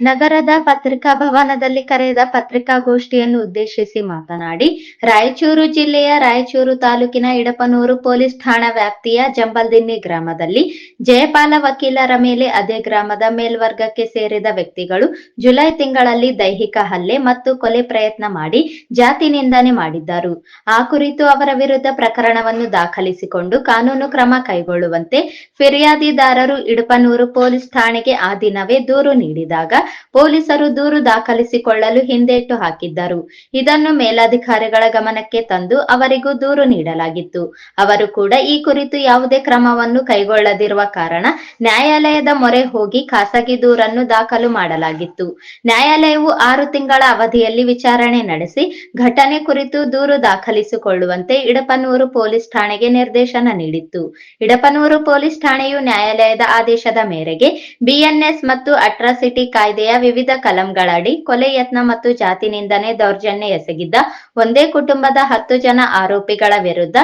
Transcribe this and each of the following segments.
ನಗರದ ಪತ್ರಿಕಾ ಭವನದಲ್ಲಿ ಕರೆದ ಪತ್ರಿಕಾಗೋಷ್ಠಿಯನ್ನು ಉದ್ದೇಶಿಸಿ ಮಾತನಾಡಿ, ರಾಯಚೂರು ಜಿಲ್ಲೆಯ ರಾಯಚೂರು ತಾಲೂಕಿನ ಇಡಪನೂರು ಪೊಲೀಸ್ ಠಾಣಾ ವ್ಯಾಪ್ತಿಯ ಜಂಬಲ್ದಿನ್ನಿ ಗ್ರಾಮದಲ್ಲಿ ಜಯಪಾಲ ವಕೀಲರ ಮೇಲೆ ಅದೇ ಗ್ರಾಮದ ಮೇಲ್ವರ್ಗಕ್ಕೆ ಸೇರಿದ ವ್ಯಕ್ತಿಗಳು ಜುಲೈ ತಿಂಗಳಲ್ಲಿ ದೈಹಿಕ ಹಲ್ಲೆ ಮತ್ತು ಕೊಲೆ ಪ್ರಯತ್ನ ಮಾಡಿ ಜಾತಿ ನಿಂದನೆ ಮಾಡಿದ್ದರು. ಆ ಕುರಿತು ಅವರ ವಿರುದ್ಧ ಪ್ರಕರಣವನ್ನು ದಾಖಲಿಸಿಕೊಂಡು ಕಾನೂನು ಕ್ರಮ ಕೈಗೊಳ್ಳುವಂತೆ ಫಿರ್ಯಾದಿದಾರರು ಇಡಪನೂರು ಪೊಲೀಸ್ ಠಾಣೆಗೆ ಆ ದಿನವೇ ದೂರು ನೀಡಿದಾಗ ಪೊಲೀಸರು ದೂರು ದಾಖಲಿಸಿಕೊಳ್ಳಲು ಹಿಂದೇಟು ಹಾಕಿದ್ದರು. ಇದನ್ನು ಮೇಲಾಧಿಕಾರಿಗಳ ಗಮನಕ್ಕೆ ತಂದು ಅವರಿಗೂ ದೂರು ನೀಡಲಾಗಿತ್ತು. ಅವರು ಕೂಡ ಈ ಕುರಿತು ಯಾವುದೇ ಕ್ರಮವನ್ನು ಕೈಗೊಳ್ಳದಿರುವ ಕಾರಣ ನ್ಯಾಯಾಲಯದ ಮೊರೆ ಹೋಗಿ ಖಾಸಗಿ ದೂರನ್ನು ದಾಖಲು ಮಾಡಲಾಗಿತ್ತು. ನ್ಯಾಯಾಲಯವು ಆರು ತಿಂಗಳ ಅವಧಿಯಲ್ಲಿ ವಿಚಾರಣೆ ನಡೆಸಿ, ಘಟನೆ ಕುರಿತು ದೂರು ದಾಖಲಿಸಿಕೊಳ್ಳುವಂತೆ ಇಡಪನೂರು ಪೊಲೀಸ್ ಠಾಣೆಗೆ ನಿರ್ದೇಶನ ನೀಡಿತ್ತು. ಇಡಪನೂರು ಪೊಲೀಸ್ ಠಾಣೆಯು ನ್ಯಾಯಾಲಯದ ಆದೇಶದ ಮೇರೆಗೆ ಬಿಎನ್ಎಸ್ ಮತ್ತು ಅಟ್ರಾಸಿಟಿ ಕಾಯ್ದೆಯ ವಿವಿಧ ಕಲಂಗಳಡಿ, ಕೊಲೆ ಯತ್ನ ಮತ್ತು ಜಾತಿ ನಿಂದನೆ ದೌರ್ಜನ್ಯ ಎಸಗಿದ್ದ ಒಂದೇ ಕುಟುಂಬದ ಹತ್ತು ಜನ ಆರೋಪಿಗಳ ವಿರುದ್ಧ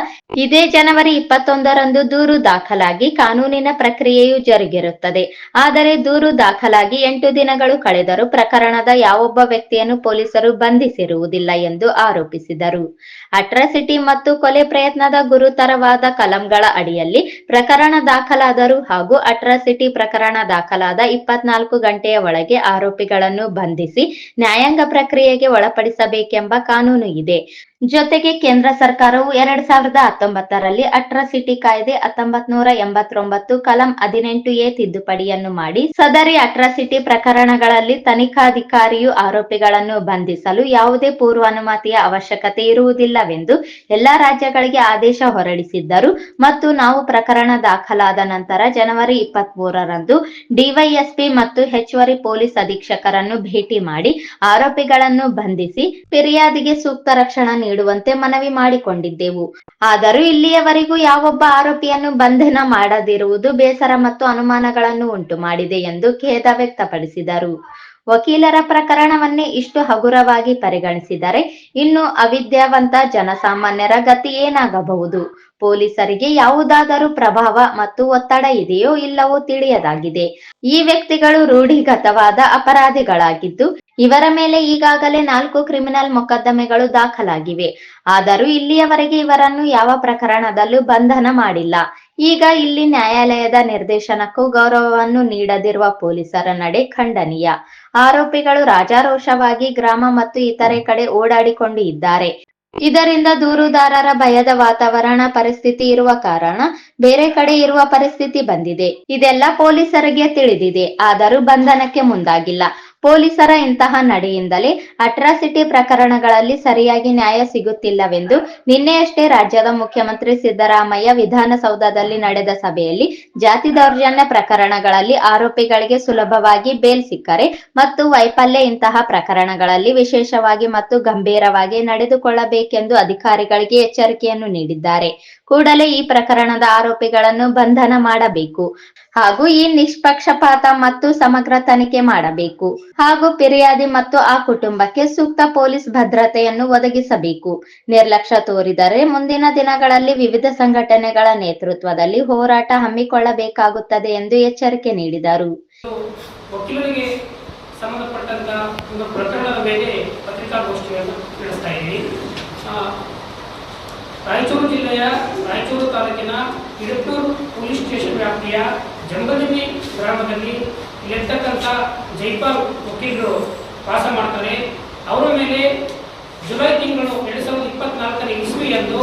ಇದೇ ಜನವರಿ ಇಪ್ಪತ್ತೊಂದರಂದು ದೂರು ದಾಖಲಾಗಿ ಕಾನೂನಿನ ಪ್ರಕ್ರಿಯೆಯು ಜರುಗಿರುತ್ತದೆ. ಆದರೆ ದೂರು ದಾಖಲಾಗಿ ಎಂಟು ದಿನಗಳು ಕಳೆದರೂ ಪ್ರಕರಣದ ಯಾವೊಬ್ಬ ವ್ಯಕ್ತಿಯನ್ನು ಪೊಲೀಸರು ಬಂಧಿಸಿರುವುದಿಲ್ಲ ಎಂದು ಆರೋಪಿಸಿದರು. ಅಟ್ರಾಸಿಟಿ ಮತ್ತು ಕೊಲೆ ಪ್ರಯತ್ನದ ಗುರುತರವಾದ ಕಲಂಗಳ ಅಡಿಯಲ್ಲಿ ಪ್ರಕರಣ ದಾಖಲಾದರು ಹಾಗೂ ಅಟ್ರಾಸಿಟಿ ಪ್ರಕರಣ ದಾಖಲಾದ ಇಪ್ಪತ್ನಾಲ್ಕು ಗಂಟೆಯ ಒಳಗೆ ಆರೋಪಿಗಳನ್ನು ಬಂಧಿಸಿ ನ್ಯಾಯಾಂಗ ಪ್ರಕ್ರಿಯೆಗೆ ಒಳಪಡಿಸಬೇಕೆಂಬ ಕಾನೂನು ಇದೆ. ಜೊತೆಗೆ ಕೇಂದ್ರ ಸರ್ಕಾರವು ಎರಡ್ ಸಾವಿರದ ಹತ್ತೊಂಬತ್ತರಲ್ಲಿ ಅಟ್ರಾಸಿಟಿ ಕಾಯ್ದೆ ಹತ್ತೊಂಬತ್ ನೂರ ಎಂಬತ್ತೊಂಬತ್ತು ಕಲಂ ಹದಿನೆಂಟು ಎ ತಿದ್ದುಪಡಿಯನ್ನು ಮಾಡಿ, ಸದರಿ ಅಟ್ರಾಸಿಟಿ ಪ್ರಕರಣಗಳಲ್ಲಿ ತನಿಖಾಧಿಕಾರಿಯು ಆರೋಪಿಗಳನ್ನು ಬಂಧಿಸಲು ಯಾವುದೇ ಪೂರ್ವಾನುಮತಿಯ ಅವಶ್ಯಕತೆ ಇರುವುದಿಲ್ಲವೆಂದು ಎಲ್ಲಾ ರಾಜ್ಯಗಳಿಗೆ ಆದೇಶ ಹೊರಡಿಸಿದ್ದರು. ಮತ್ತು ನಾವು ಪ್ರಕರಣ ದಾಖಲಾದ ನಂತರ ಜನವರಿ ಇಪ್ಪತ್ತ್ ಮೂರರಂದು ಡಿವೈಎಸ್ಪಿ ಮತ್ತು ಹೆಚ್ಚುವರಿ ಪೊಲೀಸ್ ಅಧೀಕ್ಷಕರನ್ನು ಭೇಟಿ ಮಾಡಿ ಆರೋಪಿಗಳನ್ನು ಬಂಧಿಸಿ, ಫಿರ್ಯಾದಿಗೆ ಸೂಕ್ತ ರಕ್ಷಣಾ ನೀಡುವಂತೆ ಮನವಿ ಮಾಡಿಕೊಂಡಿದ್ದೆವು. ಆದರೂ ಇಲ್ಲಿಯವರೆಗೂ ಯಾವೊಬ್ಬ ಆರೋಪಿಯನ್ನು ಬಂಧನ ಮಾಡದಿರುವುದು ಬೇಸರ ಮತ್ತು ಅನುಮಾನಗಳನ್ನು ಉಂಟು ಮಾಡಿದೆ ಎಂದು ಖೇದ ವ್ಯಕ್ತಪಡಿಸಿದರು. ವಕೀಲರ ಪ್ರಕರಣವನ್ನೇ ಇಷ್ಟು ಹಗುರವಾಗಿ ಪರಿಗಣಿಸಿದರೆ ಇನ್ನು ಅವಿದ್ಯಾವಂತ ಜನಸಾಮಾನ್ಯರ ಗತಿ ಏನಾಗಬಹುದು? ಪೊಲೀಸರಿಗೆ ಯಾವುದಾದರೂ ಪ್ರಭಾವ ಮತ್ತು ಒತ್ತಡ ಇದೆಯೋ ಇಲ್ಲವೋ ತಿಳಿಯದಾಗಿದೆ. ಈ ವ್ಯಕ್ತಿಗಳು ರೂಢಿಗತವಾದ ಅಪರಾಧಿಗಳಾಗಿದ್ದು, ಇವರ ಮೇಲೆ ಈಗಾಗಲೇ ನಾಲ್ಕು ಕ್ರಿಮಿನಲ್ ಮೊಕದ್ದಮೆಗಳು ದಾಖಲಾಗಿವೆ. ಆದರೂ ಇಲ್ಲಿಯವರೆಗೆ ಇವರನ್ನು ಯಾವ ಪ್ರಕರಣದಲ್ಲೂ ಬಂಧನ ಮಾಡಿಲ್ಲ. ಈಗ ಇಲ್ಲಿ ನ್ಯಾಯಾಲಯದ ನಿರ್ದೇಶನಕ್ಕೂ ಗೌರವವನ್ನು ನೀಡದಿರುವ ಪೊಲೀಸರ ನಡೆ ಖಂಡನೀಯ. ಆರೋಪಿಗಳು ರಾಜಾರೋಷವಾಗಿ ಗ್ರಾಮ ಮತ್ತು ಇತರೆ ಕಡೆ ಓಡಾಡಿಕೊಂಡು ಇದ್ದಾರೆ. ಇದರಿಂದ ದೂರುದಾರರ ಭಯದ ವಾತಾವರಣ, ಪರಿಸ್ಥಿತಿ ಇರುವ ಕಾರಣ ಬೇರೆ ಕಡೆ ಇರುವ ಪರಿಸ್ಥಿತಿ ಬಂದಿದೆ. ಇದೆಲ್ಲ ಪೊಲೀಸರಿಗೆ ತಿಳಿದಿದೆ. ಆದರೂ ಬಂಧನಕ್ಕೆ ಮುಂದಾಗಿಲ್ಲ. ಪೊಲೀಸರ ಇಂತಹ ನಡೆಯಿಂದಲೇ ಅಟ್ರಾಸಿಟಿ ಪ್ರಕರಣಗಳಲ್ಲಿ ಸರಿಯಾಗಿ ನ್ಯಾಯ ಸಿಗುತ್ತಿಲ್ಲವೆಂದು ನಿನ್ನೆಯಷ್ಟೇ ರಾಜ್ಯದ ಮುಖ್ಯಮಂತ್ರಿ ಸಿದ್ದರಾಮಯ್ಯ ವಿಧಾನಸೌಧದಲ್ಲಿ ನಡೆದ ಸಭೆಯಲ್ಲಿ ಜಾತಿ ದೌರ್ಜನ್ಯ ಪ್ರಕರಣಗಳಲ್ಲಿ ಆರೋಪಿಗಳಿಗೆ ಸುಲಭವಾಗಿ ಬೇಲ್ ಸಿಕ್ಕರೆ ಮತ್ತು ವೈಫಲ್ಯ ಇಂತಹ ಪ್ರಕರಣಗಳಲ್ಲಿ ವಿಶೇಷವಾಗಿ ಮತ್ತು ಗಂಭೀರವಾಗಿ ನಡೆದುಕೊಳ್ಳಬೇಕೆಂದು ಅಧಿಕಾರಿಗಳಿಗೆ ಎಚ್ಚರಿಕೆಯನ್ನು ನೀಡಿದ್ದಾರೆ. ಕೂಡಲೇ ಈ ಪ್ರಕರಣದ ಆರೋಪಿಗಳನ್ನು ಬಂಧನ ಮಾಡಬೇಕು. ಹಾಗೂ ಈ ನಿಷ್ಪಕ್ಷಪಾತ ಮತ್ತು ಸಮಗ್ರ ತನಿಖೆ ಮಾಡಬೇಕು. ಹಾಗೂ ಫಿರ್ಯಾದಿ ಮತ್ತು ಆ ಕುಟುಂಬಕ್ಕೆ ಸೂಕ್ತ ಪೊಲೀಸ್ ಭದ್ರತೆಯನ್ನು ಒದಗಿಸಬೇಕು. ನಿರ್ಲಕ್ಷ್ಯ ತೋರಿದರೆ ಮುಂದಿನ ದಿನಗಳಲ್ಲಿ ವಿವಿಧ ಸಂಘಟನೆಗಳ ನೇತೃತ್ವದಲ್ಲಿ ಹೋರಾಟ ಹಮ್ಮಿಕೊಳ್ಳಬೇಕಾಗುತ್ತದೆ ಎಂದು ಎಚ್ಚರಿಕೆ ನೀಡಿದರು. ರಾಯಚೂರು ಜಿಲ್ಲೆಯ ರಾಯಚೂರು ತಾಲೂಕಿನ ಇಡಪೂರ್ ಪೊಲೀಸ್ ಸ್ಟೇಷನ್ ವ್ಯಾಪ್ತಿಯ ಜಂಬಲಿನಿ ಗ್ರಾಮದಲ್ಲಿ ಇಲ್ಲಿರ್ತಕ್ಕಂಥ ಜೈಪಾಲ್ ವಕೀಲರು ವಾಸ ಮಾಡ್ತಾರೆ. ಅವರ ಮೇಲೆ ಜುಲೈ ತಿಂಗಳು ಎರಡು ಸಾವಿರದ ಇಪ್ಪತ್ನಾಲ್ಕನೇ ಇಸ್ವಿಯಂದು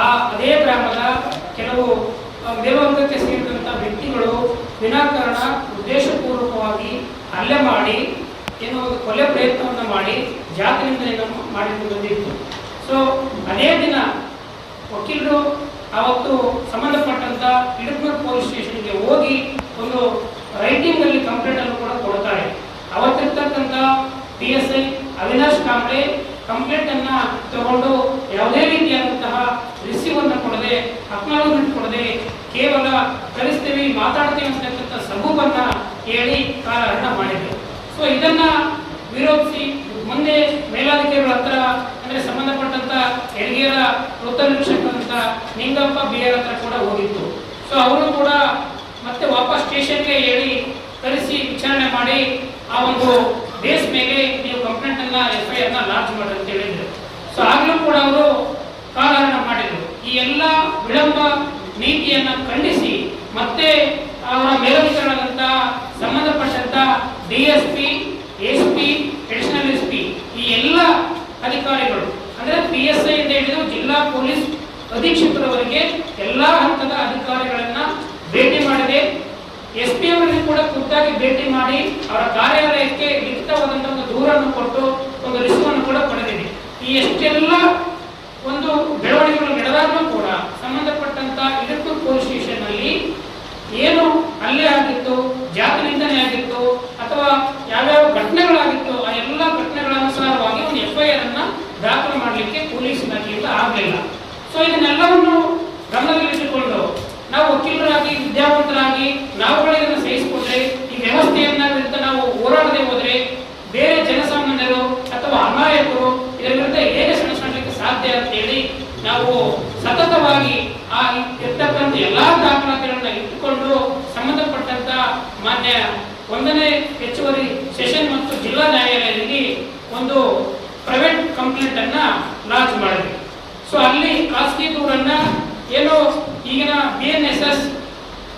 ಆ ಅದೇ ಗ್ರಾಮದ ಕೆಲವು ದೇವಾಂಗಕ್ಕೆ ಸೇರಿದಂಥ ವ್ಯಕ್ತಿಗಳು ವಿನಾಕಾರಣ ಉದ್ದೇಶಪೂರ್ವಕವಾಗಿ ಹಲ್ಲೆ ಮಾಡಿ, ಏನೋ ಒಂದು ಕೊಲೆ ಪ್ರಯತ್ನವನ್ನು ಮಾಡಿ ಏನೋ ಮಾಡಿಕೊಂಡು ಬಂದಿತ್ತು ಸೊ ಅದೇ ದಿನ ವಕೀಲರು ಅವತ್ತು ಸಂಬಂಧಪಟ್ಟಂತ ಇಡಪೂರ್ ಪೊಲೀಸ್ ಸ್ಟೇಷನ್ಗೆ ಹೋಗಿ ಒಂದು ರೈಟಿಂಗ್ ಅಲ್ಲಿ ಕಂಪ್ಲೇಂಟ್ ಅನ್ನು ಕೂಡ ಕೊಡ್ತಾರೆ. ಅವತ್ತಿರ್ತಕ್ಕಂಥ D S I Avinash Kamble complaint ಅನ್ನ ತಗೊಂಡು ಯಾವುದೇ ರೀತಿಯಾದಂತಹ ರಿಸೀವ್ ಅನ್ನು ಕೊಡದೆ ಅಕ್ನಾಲಜ್ಮೆಂಟ್ ಕೊಡದೆ ಕೇವಲ ಕಲಿಸ್ತೀವಿ ಮಾತಾಡ್ತೀವಿ ಅಂತಕ್ಕಂಥ ಸಬೂಬನ್ನ ಹೇಳಿ ಕಾಲಹರಣ ಮಾಡಿದ್ರು. ಸೊ ಇದನ್ನ ವಿರೋಧಿಸಿ ಮುಂದೆ ಮೇಲಾಧಿಕಾರಿಗಳ ಹತ್ರ, ಅಂದ್ರೆ ಸಂಬಂಧಪಟ್ಟಂತ ಹೆರಿಗೆಯರ ವೃತ್ತ ನಿರೀಕ್ಷಕರಂತ ನಿಂಗಪ್ಪ ಬಿ ಆರ್ ಹತ್ರ ಕೂಡ ಹೋಗಿತ್ತು ಸೊ ಅವರು ಕೂಡ ಮತ್ತೆ ವಾಪಸ್ ಸ್ಟೇಷನ್ಗೆ ಹೇಳಿ ಕರೆಸಿ ವಿಚಾರಣೆ ಮಾಡಿ ಆ ಒಂದು ಬೇಸ್ ಮೇಲೆ ನೀವು ಕಂಪ್ಲೇಂಟ್ ಅನ್ನ ಎಫ್ ಐ ಆರ್ನ ಲಾಂಚ್ ಮಾಡಿ ಅಂತ ಹೇಳಿದ್ರು. ಸೊ ಆಗಲೂ ಕೂಡ ಅವರು ಕಾಲಹರಣ ಮಾಡಿದ್ರು. ಈ ಎಲ್ಲ ವಿಳಂಬ ನೀತಿಯನ್ನು ಖಂಡಿಸಿ ಮತ್ತೆ ಅವರ ಮೇಲಧಿಕಾರಿಗಳಾದಂತ ಸಂಬಂಧಪಟ್ಟಂತ D S P S P additional S P ಈ ಎಲ್ಲ ಅಧಿಕಾರಿಗಳು ಅಂದ್ರೆ ಪಿ ಎಸ್ ಐ ಇಂದ ಹಿಡಿದು ಜಿಲ್ಲಾ ಪೊಲೀಸ್ ಅಧೀಕ್ಷಕರವರೆಗೆ ಎಲ್ಲಾ ಹಂತದ ಅಧಿಕಾರಿಗಳನ್ನ ಭೇಟಿ ಮಾಡಿದೆ ಎಸ್ ಪಿ ಅವರಿಗೆ ಕೂಡ ಖುದ್ದಾಗಿ ಭೇಟಿ ಮಾಡಿ ಅವರ ಕಾರ್ಯಾಲಯಕ್ಕೆ ಲಿಖಿತವಾದಂತಹ ಒಂದು ದೂರನ್ನು ಕೊಟ್ಟು ಒಂದು ರಿಸ್ಕನ್ನು ಕೂಡ ಪಡೆದಿದೆ. ಈ ಎಷ್ಟೆಲ್ಲ ಒಂದು ಬೆಳವಣಿಗೆಗಳು ನಡೆದಾಗಲೂ ಕೂಡ ಸಂಬಂಧಪಟ್ಟಂತ ಇಲೆಕ್ಟ್ರಿಕ್ ಪೊಲೀಸ್ ಸ್ಟೇಷನ್ ಅಲ್ಲಿ ಏನು ಅಲ್ಲೇ ಆಗಿತ್ತು, ಜಾತಿ ನಿಂದನೆ ಆಗಿತ್ತು, ಅಥವಾ ಯಾವ್ಯಾವ ಘಟನೆಗಳಾಗಿತ್ತು, ಆ ಎಲ್ಲ ಘಟನೆಗಳ ಅನುಸಾರವಾಗಿ ಒಂದು ಎಫ್ಐಆರ್ ಅನ್ನ ದಾಖಲು ಮಾಡಲಿಕ್ಕೆ ಪೊಲೀಸ್ ಇಲಾಖೆಯಿಂದ ಆಗಲಿಲ್ಲ. ಸೊ ಇದನ್ನೆಲ್ಲವನ್ನು ಗಮನದಲ್ಲಿಟ್ಟುಕೊಂಡು ನಾವು ವಕೀಲರಾಗಿ, ವಿದ್ಯಾವಂತರಾಗಿ ನಾವುಗಳೇ ಸಹಿಸಿಕೊಂಡ್ರೆ ಈ ವ್ಯವಸ್ಥೆಯನ್ನ ನಾವು ಹೋರಾಡದೆ ಹೋದ್ರೆ ಬೇರೆ ಜನಸಾಮಾನ್ಯರು ಅಥವಾ ಅಮಾಯಕರು ಇದರ ವಿರುದ್ಧ ಹೇಗೆ ಸೆಣಸಲಿಕ್ಕೆ ಸಾಧ್ಯ ಅಂತ ಹೇಳಿ ನಾವು ಸತತವಾಗಿ ಆ ಇರ್ತಕ್ಕಂಥ ಎಲ್ಲಾ ದಾಖಲಾತಿಗಳನ್ನ ಇಟ್ಟುಕೊಂಡು ಸಂಬಂಧಪಟ್ಟಂತ ಮಾನ್ಯ ಒಂದನೇ ಹೆಚ್ಚುವರಿ ಸೆಷನ್ ಮತ್ತು ಜಿಲ್ಲಾ ನ್ಯಾಯಾಲಯದಲ್ಲಿ ಒಂದು ಪ್ರೈವೇಟ್ ಕಂಪ್ಲೇಂಟ್ ಅನ್ನ ಲಾಂಚ್ ಮಾಡಿದ್ವಿ ಸೊ ಅಲ್ಲಿ ಖಾಸಗಿ ದೂರನ್ನ ಏನೋ ಈಗಿನ ಬಿ ಎನ್ ಎಸ್ ಎಸ್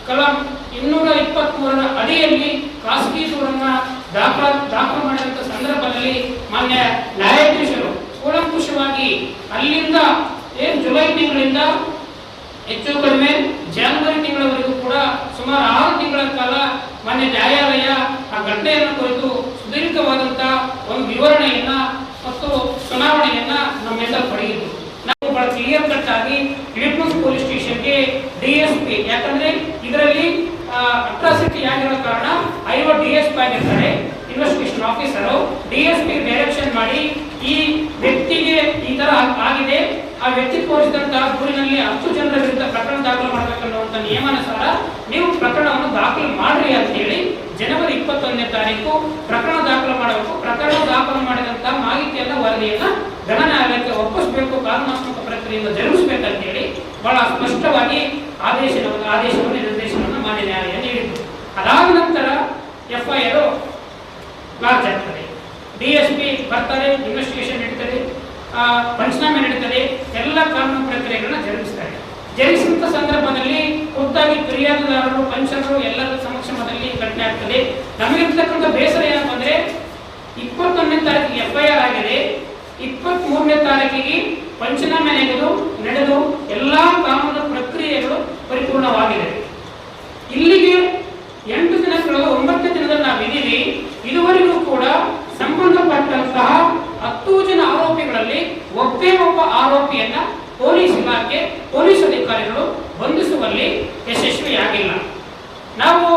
ಕಲಂ ಇನ್ನೂರ ಇಪ್ಪತ್ತ್ ಮೂರರ ಅಡಿಯಲ್ಲಿ ಖಾಸಗಿ ದೂರನ್ನ ದಾಖಲ, ದಾಖಲು ಮಾಡಿದಂಥ ಸಂದರ್ಭದಲ್ಲಿ ಮಾನ್ಯ ನ್ಯಾಯಾಧೀಶರು ಕೂಲಂಕುಷವಾಗಿ ಅಲ್ಲಿಂದ ಏನು ಜುಲೈ ತಿಂಗಳಿಂದ ಹೆಚ್ಚು ಕಡಿಮೆ ಜನವರಿ ತಿಂಗಳವರೆಗೂ ಕೂಡ ಸುಮಾರು ಆರು ತಿಂಗಳ ಕಾಲ ಮಾನ್ಯ ನ್ಯಾಯಾಲಯ ಆ ಘಟನೆಯನ್ನು ಕುರಿತು ಸುದೀರ್ಘವಾದಂಥ ಒಂದು ವಿವರಣೆಯನ್ನ ಮತ್ತು ಚುನಾವಣೆಯನ್ನ ನಮ್ಮಿಂದ ಪಡೆಯಿತು ನಾವು ಬಹಳ ಕ್ಲಿಯರ್ ಕಟ್ ಆಗಿ ಇಳಿಪೂರ್ ಪೊಲೀಸ್ ಸ್ಟೇಷನ್ಗೆ ಡಿಎಸ್ಪಿ ಎಸ್ ಯಾಕಂದ್ರೆ ಇದರಲ್ಲಿ ಅಟ್ರಾಸಿಟಿ ಆಗಿರೋ ಕಾರಣ ಐವ ಡಿಎಸ್ಪಿ ಆಗಿರ್ತಾರೆ ಇನ್ವೆಸ್ಟಿಗೇಷನ್ ಆಫೀಸರು ಡಿಎಸ್ಪಿ ಡೈರೆಕ್ಷನ್ ಮಾಡಿ ಈ ವ್ಯಕ್ತಿಗೆ ಈ ತರ ಆಗಿದೆ, ಆ ವ್ಯಕ್ತಿ ತೋರಿಸಿದಂತಹ ದೂರಿನಲ್ಲಿ ಹತ್ತು ಜನರ ವಿರುದ್ಧ ಪ್ರಕರಣ ದಾಖಲು ಮಾಡಬೇಕನ್ನುವಂತ ನಿಯಮಾನುಸಾರ ನೀವು ಪ್ರಕರಣವನ್ನು ದಾಖಲು ಮಾಡ್ರಿ ಅಂತ ಹೇಳಿ ಜನವರಿ ಇಪ್ಪತ್ತೊಂದನೇ ತಾರೀಕು ಪ್ರಕರಣ ದಾಖಲು ಮಾಡಬೇಕು. ಪ್ರಕರಣ ದಾಖಲು ಮಾಡಿದಂತಹ ಮಾಹಿತಿಯನ್ನ ವರದಿಯನ್ನ ಗಣ ನ್ಯಾಯಾಲಯಕ್ಕೆ ಒಪ್ಪಿಸಬೇಕು, ಕಾನೂನಾತ್ಮಕ ಪ್ರಕ್ರಿಯೆಯನ್ನು ಜರುಗಿಸಬೇಕಂತ ಹೇಳಿ ಬಹಳ ಸ್ಪಷ್ಟವಾಗಿ ಆದೇಶ ಆದೇಶವನ್ನು, ನಿರ್ದೇಶನವನ್ನು ಮಾನ್ಯ ನ್ಯಾಯಾಲಯ ನೀಡಿತು ಅದಾದ ನಂತರ ಎಫ್ಐಆರ್ ಲಾಂಚ್ ಆಗ್ತದೆ. ಡಿ ಎಸ್ ಪಿ ಬರ್ತಾರೆ ಇನ್ವೆಸ್ಟಿಗೇಷನ್ ನಡೀತದೆ ಪಂಚನಾಮೆ ನಡೀತದೆ, ಎಲ್ಲ ಕಾನೂನು ಪ್ರಕ್ರಿಯೆಗಳನ್ನ ಜರುಗಿಸ್ತಾರೆ. ಜರುಗಿಸಿದ ಸಂದರ್ಭದಲ್ಲಿ ಖುದ್ದಾಗಿ ಫಿರ್ಯಾದುದಾರರು, ಪಂಚರು ಎಲ್ಲರ ಸಮಕ್ಷಮದಲ್ಲಿ ಘಟನೆ ಆಗ್ತದೆ. ನಮಗಿರ್ತಕ್ಕಂಥ ಬೇಸರ ಏನಪ್ಪ ಅಂದ್ರೆ ಇಪ್ಪತ್ತೊಂದನೇ ತಾರೀಕಿಗೆ ಎಫ್ ಐ ಆರ್ ಆಗಿದೆ. ಇಪ್ಪತ್ತ್ ಮೂರನೇ ತಾರೀಕಿಗೆ ಪಂಚನಾಮೆ ನಡೆದು ನಡೆದು ಎಲ್ಲಾ ಕಾನೂನು ಪ್ರಕ್ರಿಯೆಗಳು ಪರಿಪೂರ್ಣವಾಗಿದೆ. ಇಲ್ಲಿಗೆ ಎಂಟು ದಿನ ಕಳೆದು ಒಂಬತ್ತನೇ ದಿನದಲ್ಲಿ ನಾವು ಇದೀವಿ ಇದುವರೆಗೂ ಕೂಡ ಸಂಬಂಧಪಟ್ಟಂತಹ ಹತ್ತು ಜನ ಆರೋಪಿಗಳಲ್ಲಿ ಒಬ್ಬೇ ಒಬ್ಬ ಆರೋಪಿಯನ್ನ ಪೊಲೀಸ್ ಇಲಾಖೆ ಪೊಲೀಸ್ ಅಧಿಕಾರಿಗಳು ಬಂಧಿಸುವಲ್ಲಿ ಯಶಸ್ವಿಯಾಗಿಲ್ಲ ನಾವು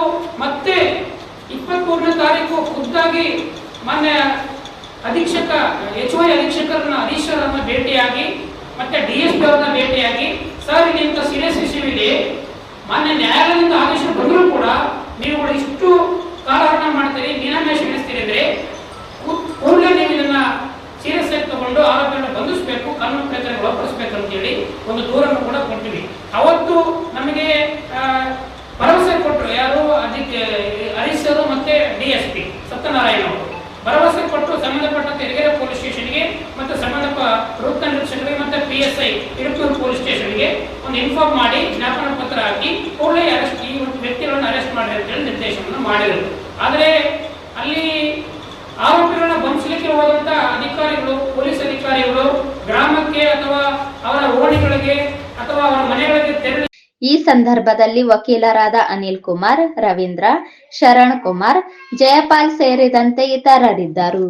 ಮತ್ತೆ ಇಪ್ಪತ್ಮೂರನೇ ತಾರೀಕು ಖುದ್ದಾಗಿ ಮಾನ್ಯ ಅಧೀಕ್ಷಕ ಎಚ್ ವೈ ಅಧೀಕ್ಷಕರನ್ನ ಅಧೀಕ್ಷರನ್ನ ಭೇಟಿಯಾಗಿ ಮತ್ತೆ ಡಿ ಎಸ್ ಪಿ ಅವರನ್ನ ಭೇಟಿಯಾಗಿ ಸರ್ ಇಂಥ ಸೀರಿಯಸ್ ಇಶ್ಯೂ ಇದೆ ಮಾನ್ಯ ನ್ಯಾಯಾಲಯದಿಂದ ಆದೇಶ ಬಂದರೂ ಕೂಡ ನೀವುಗಳು ಇಷ್ಟು ಕಾಲಹರಣ ಮಾಡ್ತೀರಿ ಮೀನಾಮೇಷ ಎಣಿಸ್ತೀರಿ ಅಂದ್ರೆ ಕೂಡಲೇ ನೀವು ಇದನ್ನ ಸೀರಿಯಸ್ ಆಗಿ ತಗೊಂಡು ಆರೋಪಿಯನ್ನು ಬಂಧಿಸಬೇಕು, ಕಾನೂನು ಪ್ರಕ್ರಿಯೆ ಒಳಪಡಿಸಬೇಕು ಅಂತೇಳಿ ಒಂದು ದೂರನ್ನು ಕೂಡ ಕೊಟ್ಟಿವಿ ಅವತ್ತು ನಮಗೆ ಭರವಸೆ ಕೊಟ್ಟರು ಯಾರು? ಅದಕ್ಕೆ, ಹರೀಶರು ಮತ್ತೆ ಡಿ ಎಸ್ ಪಿ ಸತ್ಯನಾರಾಯಣ ಅವರು. ಭರವಸೆ ಕೊಟ್ಟು ಸಂಬಂಧಪಟ್ಟ ತೆರಿಗೆ ಪೊಲೀಸ್ ಸ್ಟೇಷನ್ಗೆ ಮತ್ತು ಸಂಬಂಧಪಟ್ಟ ವೃತ್ತ ನಿರೀಕ್ಷಕರಿಗೆ ಮತ್ತು P S I Irupur police ಸ್ಟೇಷನ್ಗೆ ಇನ್ಫಾರ್ಮ್ ಮಾಡಿ ಜ್ಞಾಪನ ಪತ್ರ ಹಾಕಿ ಕೂಡಲೇ ಅರೆಸ್ಟ್ ಈ ವ್ಯಕ್ತಿಗಳನ್ನು ಅರೆಸ್ಟ್ ಮಾಡಿ ಅಂತ ಹೇಳಿ ನಿರ್ದೇಶನವನ್ನು ಮಾಡಿದರು ಆದರೆ ಅಲ್ಲಿ ಆರೋಪಿಗಳನ್ನ ಬಂಧಿಸಲಿಕ್ಕೆ ಹೋದಂತ ಅಧಿಕಾರಿಗಳು, ಪೊಲೀಸ್ ಅಧಿಕಾರಿಗಳು, ಗ್ರಾಮಕ್ಕೆ ಅಥವಾ ಅವರ ಓಣಿಗಳಿಗೆ ಅಥವಾ ಅವರ ಮನೆಗಳಿಗೆ ತೆರಳಿ ಈ ಸಂದರ್ಭದಲ್ಲಿ ವಕೀಲರಾದ ಅನಿಲ್ ಕುಮಾರ್, ರವೀಂದ್ರ, ಶರಣ್ ಕುಮಾರ್, ಜಯಪಾಲ್ ಸೇರಿದಂತೆ ಇತರರಿದ್ದರು.